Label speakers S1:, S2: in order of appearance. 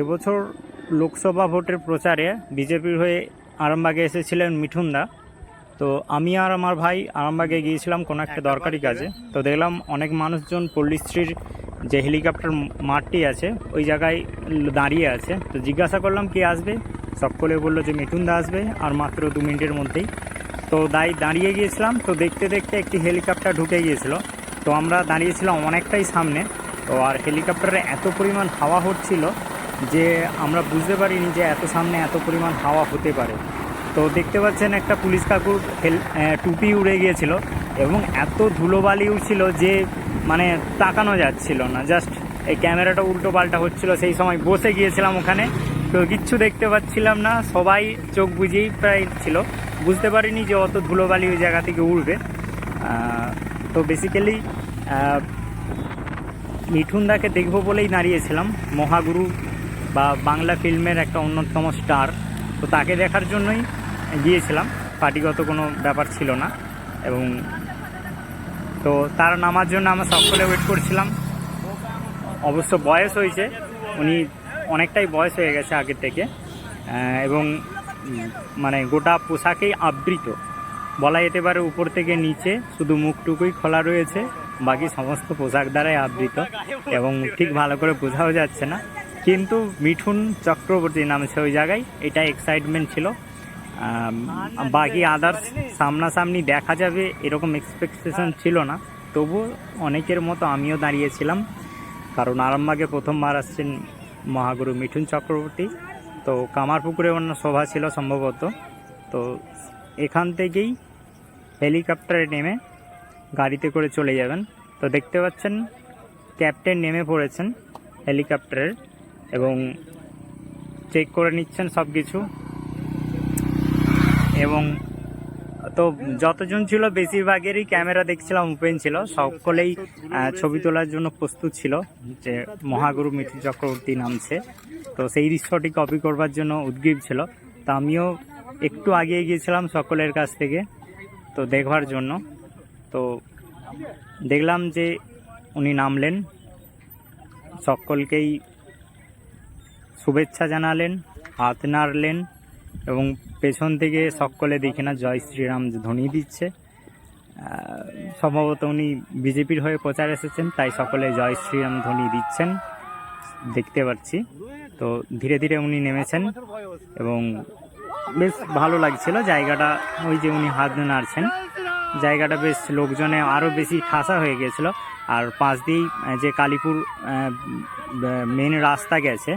S1: এবছর লোকসভা ভোটের প্রচারে বিজেপির হয়ে আরামবাগে এসেছিলেন মিঠুন দা। তো আমি আর আমার ভাই আরামবাগে গিয়েছিলাম কোনো একটা দরকারি কাজে। তো দেখলাম অনেক মানুষজন পল্লীশ্রীর যে হেলিকপ্টার মাঠটি আছে ওই জায়গায় দাঁড়িয়ে আছে। তো জিজ্ঞাসা করলাম কে আসবে? সকলে বলল যে মিঠুন দা আসবে আর মাত্র দু মিনিটের মধ্যেই। তো দাই দাঁড়িয়ে গিয়েছিলাম তো দেখতে দেখতে একটি হেলিকপ্টার ঢুকে গিয়েছিল। তো আমরা দাঁড়িয়েছিলাম অনেকটাই সামনে। তো আর হেলিকপ্টারে এত পরিমাণ হাওয়া হচ্ছিল যে আমরা বুঝতে পারিনি যে এত সামনে এত পরিমাণ হাওয়া হতে পারে। তো দেখতে পাচ্ছেন একটা পুলিশ কাকুর টুপি উড়ে গিয়েছিল এবং এত ধুলোবালি উঠছিল যে মানে তাকানো যাচ্ছিল না। জাস্ট এই ক্যামেরাটা উল্টো পাল্টা হচ্ছিল সেই সময় বসে গিয়েছিলাম ওখানে। তো কিচ্ছু দেখতে পাচ্ছিলাম না সবাই চোখ বুঝেই প্রায় ছিল। বুঝতে পারিনি যে অত ধুলোবালি ওই জায়গা থেকে আহ, তো বেসিক্যালি মিঠুন দাকে দেখব বলেই দাঁড়িয়েছিলাম। মহাগুরু বা বাংলা ফিল্মের একটা অন্যতম স্টার। তো তাকে দেখার জন্যই গিয়েছিলাম। পার্টিগত কোনো ব্যাপার ছিল না এবং তো তার নামার জন্য আমরা সকলে ওয়েট করছিলাম। অবশ্য বয়স হয়েছে। উনি অনেকটাই বয়স হয়ে গেছে আগের থেকে। এবং মানে গোটা পোশাকেই আবৃত। বলা যেতে পারে উপর থেকে নিচে শুধু মুখটুকুই খোলা রয়েছে। বাকি সমস্ত পোশাক দ্বারাই আবৃত। এবং ঠিক ভালো করে বোঝাও যাচ্ছে না। কিন্তু মিঠুন চক্রবর্তী নামছে ওই জায়গায় এটা এক্সাইটমেন্ট ছিল। বাকি আদার্স সামনাসামনি দেখা যাবে এরকম এক্সপেকটেশন ছিল না। তবু অনেকের মতো আমিও দাঁড়িয়েছিলাম কারণ আরামবাগে প্রথমবার আসছেন মহাগুরু মিঠুন চক্রবর্তী। তো কামারপুকুরে অন্য সভা ছিল সম্ভবত। তো এখান থেকেই হেলিকপ্টারে নেমে গাড়িতে করে চলে যাবেন। তো দেখতে পাচ্ছেন ক্যাপ্টেন নেমে পড়েছেন হেলিকপ্টারের এবং চেক করে নিচ্ছেন সব কিছু এবং তো যতজন ছিল, বেশিরভাগেরই ক্যামেরা দেখছিলাম ওপেন ছিল। সকলেই ছবি তোলার জন্য প্রস্তুত ছিল যে মহাগুরু মিঠুন চক্রবর্তী নামছে। তো সেই দৃশ্যটি কপি করবার জন্য উদ্গ্রীব ছিল। তো আমিও একটু আগিয়ে গিয়েছিলাম সকলের কাছ থেকে তো দেখবার জন্য। তো দেখলাম যে উনি নামলেন। সকলকেই শুভেচ্ছা জানালেন, হাত নাড়লেন এবং পেছন থেকে সকলে দেখে না জয় শ্রীরাম ধ্বনি দিচ্ছে। সম্ভবত উনি বিজেপির হয়ে প্রচার এসেছেন, তাই সকলে জয় শ্রীরাম ধ্বনি দিচ্ছেন, দেখতে পাচ্ছি। তো ধীরে ধীরে উনি নেমেছেন এবং বেশ ভালো লাগছিল জায়গাটা, ওই যে উনি হাত নাড়ছেন। জায়গাটা বেশ লোকজনে আরও বেশি ঠাসা হয়ে গিয়েছিল আর পাশ দিয়েই যে কালীপুর মেন রাস্তা গেছে